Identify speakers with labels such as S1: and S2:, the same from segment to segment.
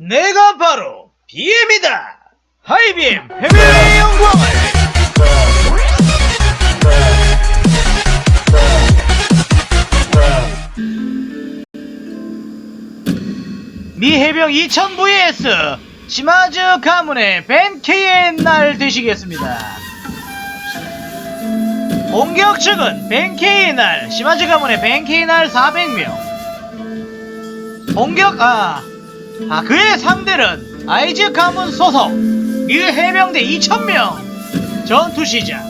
S1: 내가 바로 BM이다! 하이빔 해외의 영광을! 미 해병 2000 vs 시마즈 가문의 벤케이의 날 되시겠습니다. 공격 측은 벤케이의 날, 시마즈 가문의 벤케이의 날 400명. 공격, 아, 아, 그의 상대는 아이즈 가문 소속 미 해병대 2000명 전투 시작.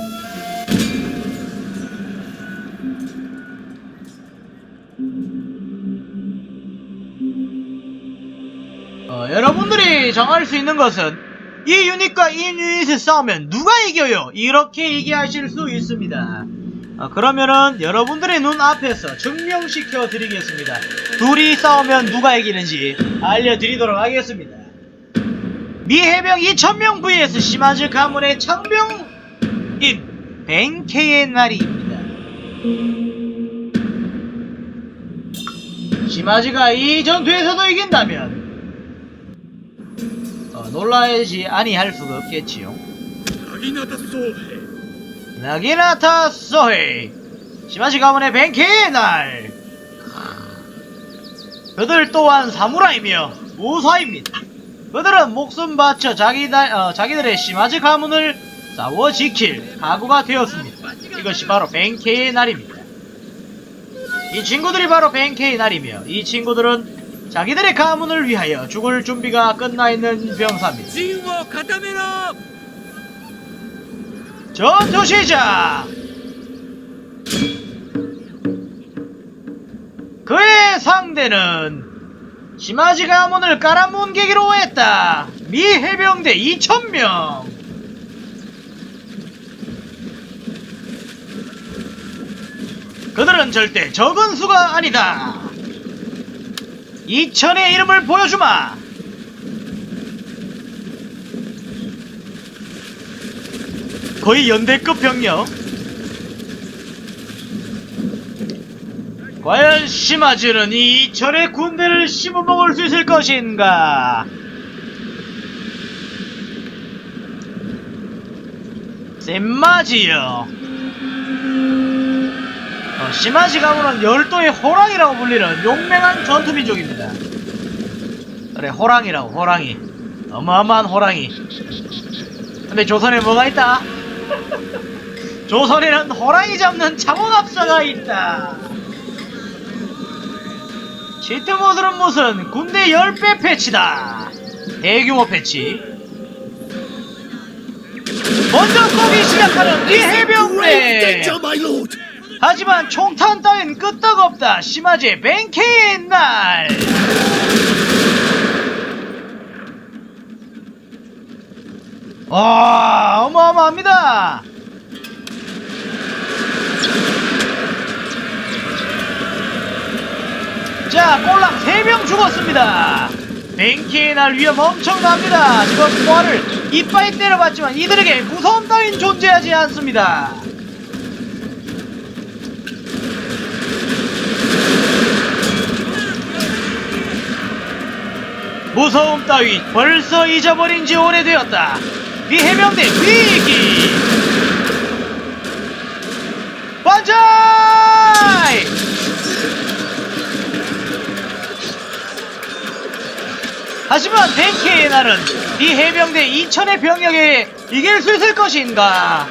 S1: 어, 여러분들이 정할 수 있는 것은 이 유닛과 이 유닛을 싸우면 누가 이겨요? 이렇게 얘기하실 수 있습니다. 어, 그러면은 여러분들의 눈 앞에서 증명시켜 드리겠습니다. 둘이 싸우면 누가 이기는지 알려드리도록 하겠습니다. 미 해병 2000명 vs 시마즈 가문의 창병인 벤케의 날입니다. 시마즈가 이 전투에서도 이긴다면 어, 놀라지 아니 할 수가 없겠지요. 나기나타 소헤이 시마시 가문의 벤키의 날. 그들 또한 사무라이며 무사입니다. 그들은 목숨 바쳐 자기 날, 어, 자기들의 시마지 가문을 싸워 지킬 각오가 되었습니다. 이것이 바로 벤케의 날입니다. 이 친구들이 바로 벤케의 날이며 이 친구들은 자기들의 가문을 위하여 죽을 준비가 끝나 있는 병사입니다. 전투 시작! 그의 상대는 시마지 가문을 깔아뭉개기로 했다. 미 해병대 2,000명. 그들은 절대 적은 수가 아니다. 2천의 이름을 보여주마. 거의 연대급 병력. 과연 시마즈는 이 절의 군대를 씹어먹을 수 있을 것인가? 셈마지요. 어, 시마지 가문은 열도의 호랑이라고 불리는 용맹한 전투민족입니다. 그래, 호랑이라고, 호랑이. 어마어마한 호랑이. 근데 조선에 뭐가 있다? 조선에는 호랑이 잡는 장원합사가 있다. 시트모드는 무슨 군대 10배 패치다. 대규모 패치. 먼저 쏘기 시작하는 이 해병대. 하지만 총탄 따윈 끄떡없다. 심하지 벤케의 날. 와, 어마어마합니다. 자, 꼴랑 3명 죽었습니다. 벤키의 날 위험 엄청납니다. 지금 포화를 이빠이 때려봤지만 이들에게 무서움 따윈 존재하지 않습니다. 무서움 따위 벌써 잊어버린 지 오래되었다. 이 해병대 위기! 반자이! 하지만 벤케의 날은 이 해병대 2천의 병력에 이길 수 있을 것인가?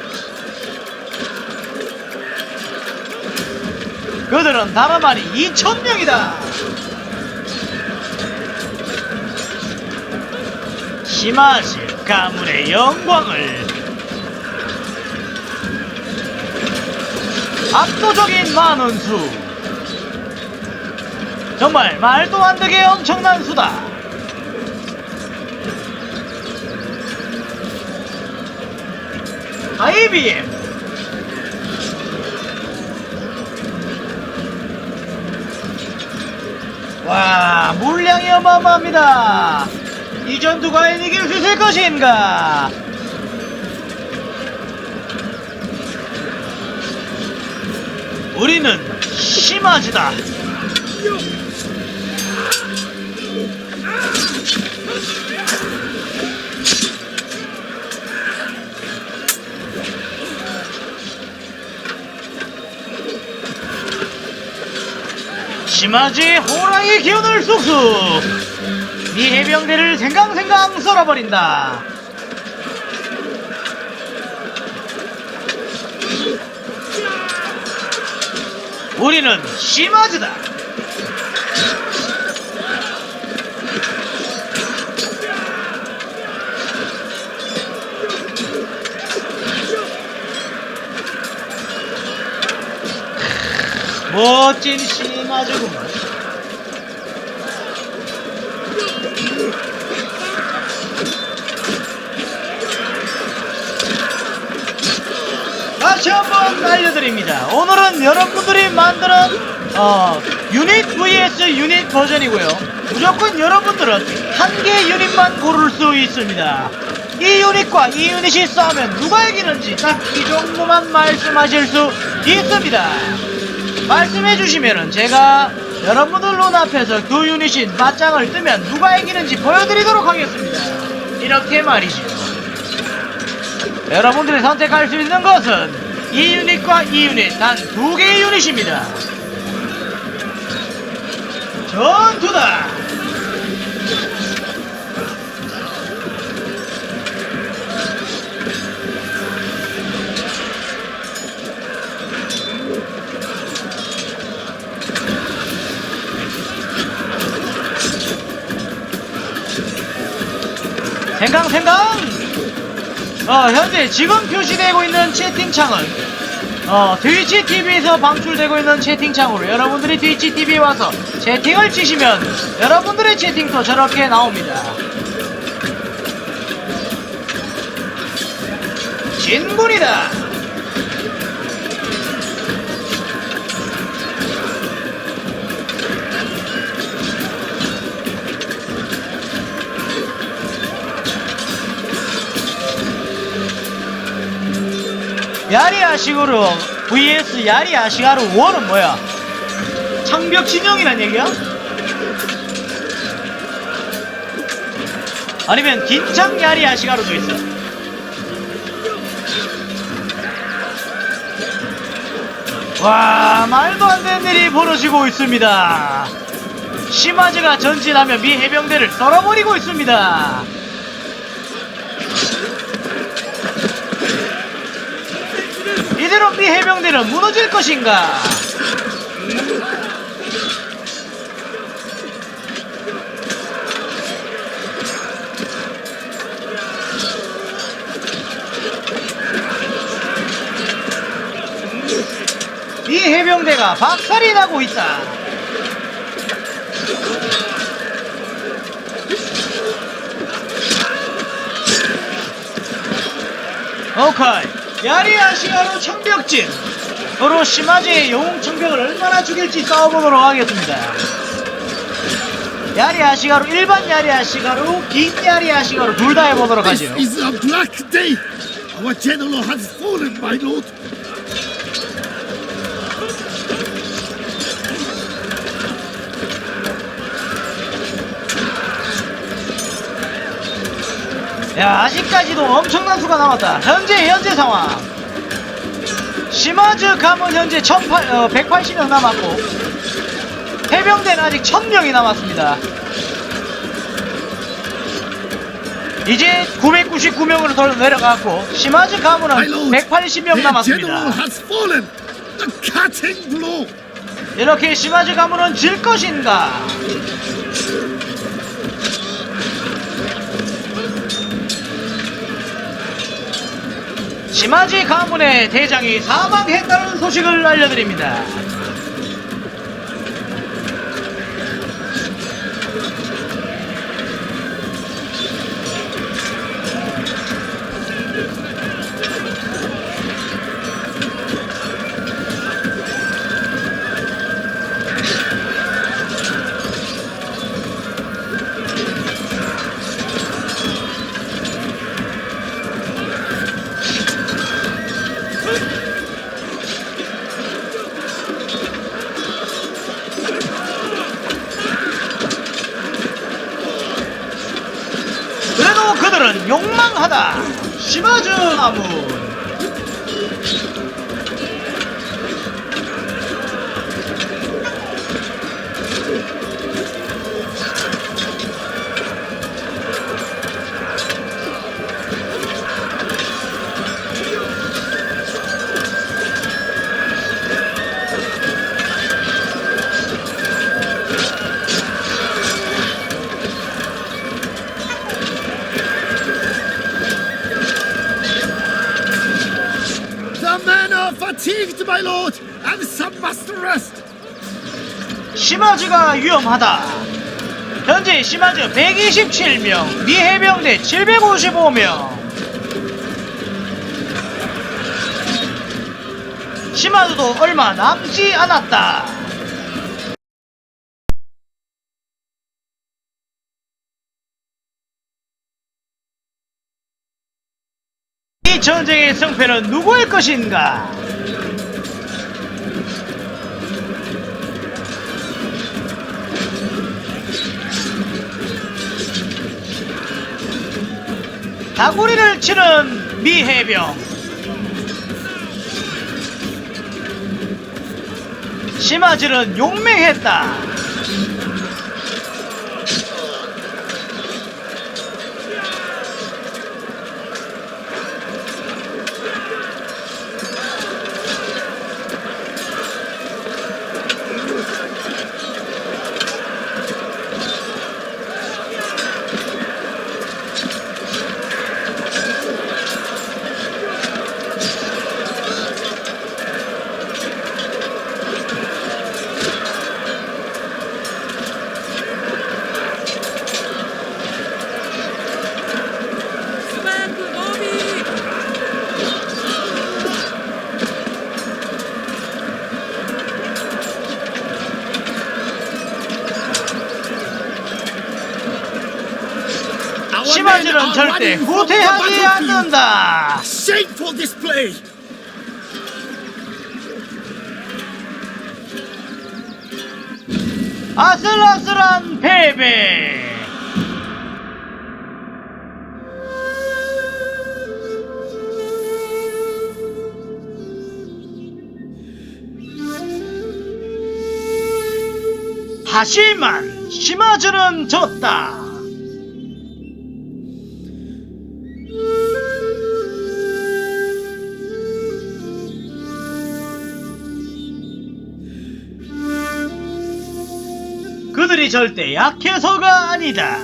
S1: 그들은 다름아니 2천명이다! 시마시 가문의 영광을. 압도적인 많은 수. 정말 말도 안 되게 엄청난 수다. IBM 와 물량이 어마어마합니다 이 전투 과연 이길 수 있을 것인가 우리는 심하지다. 심하지 호랑이 기운을 쑥쑥 네 해병대를 생강생강 썰어버린다. 우리는 심하즈다. 멋진 심하즈구만 다시 한번 알려드립니다. 오늘은 여러분들이 만드는 어, 유닛 vs 유닛 버전이고요. 무조건 여러분들은 한 개 유닛만 고를 수 있습니다. 이 유닛과 이 유닛이 싸우면 누가 이기는지 딱 이 정도만 말씀하실 수 있습니다. 말씀해 주시면은 제가 여러분들 눈앞에서 그 유닛이 맞짱을 뜨면 누가 이기는지 보여드리도록 하겠습니다. 이렇게 말이죠. 여러분들이 선택할 수 있는 것은 이 유닛과 이 유닛 단 두 개의 유닛입니다. 전투다! 생강 생강! 어, 현재 지금 표시되고 있는 채팅창은 어, 트위치 TV에서 방출되고 있는 채팅창으로 여러분들이 트위치 TV에 와서 채팅을 치시면 여러분들의 채팅도 저렇게 나옵니다. 진군이다! 야리 아시가루 vs 야리 아시가루 1은 뭐야? 창벽 진영이란 얘기야? 아니면 긴장 야리 아시가루도 있어. 와 말도 안 되는 일이 벌어지고 있습니다. 시마즈가 전진하며 미 해병대를 썰어버리고 있습니다. 이대로 미 해병대는 무너질 것인가? 이 해병대가 박살이 나고 있다. 오카이 야리 아시아로 청벽진 서로 시마즈의 영웅 청벽을 얼마나 죽일지 싸워보도록 하겠습니다 야리 아시가루 일반 야리 아시가루 긴 야리 아시가루 둘다 해보도록
S2: This
S1: 하죠
S2: is a black day. Our general has fallen, my lord.
S1: 야 아직까지도 엄청난 수가 남았다. 현재 현재 상황. 시마즈 감은 현재 18, 어, 180명 남았고 해병대는 아직 1000명이 남았습니다. 이제 999명으로 더 내려갔고 시마즈 가문은
S2: lord,
S1: 180명
S2: their general
S1: 남았습니다. 이렇게 시마즈 가문은 질 것인가 시마지 가문의 대장이 사망했다는 소식을 알려드립니다. 여러분들은 욕망하다. 시마즈 아문 시마즈가 위험하다. 현재 시마즈 127명 미 해병대 755명. 시마즈도 얼마 남지 않았다. 이 전쟁의 승패는 누구일 것인가? 다구리를 치는 미 해병. 시마즈는 용맹했다
S2: are
S1: 절대 후퇴하지. 않는다
S2: Shameful display.
S1: 아슬아슬한 패배 하지만 시마즈는 졌다 그들이 절대 약해서가 아니다.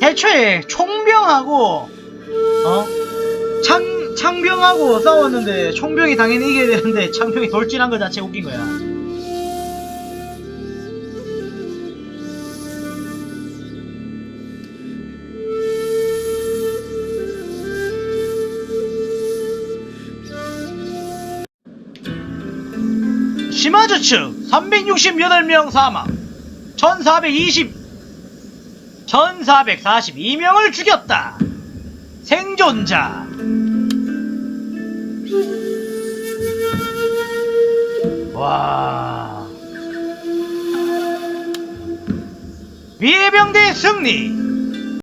S1: 대초에 총병하고 어 창 창병하고 싸웠는데 총병이 당연히 이겨야 되는데 창병이 돌진한 것 자체 웃긴 거야. 시마즈 측 368명 사망 1420 1442명을 죽였다. 생존자. 와. 미해병대 승리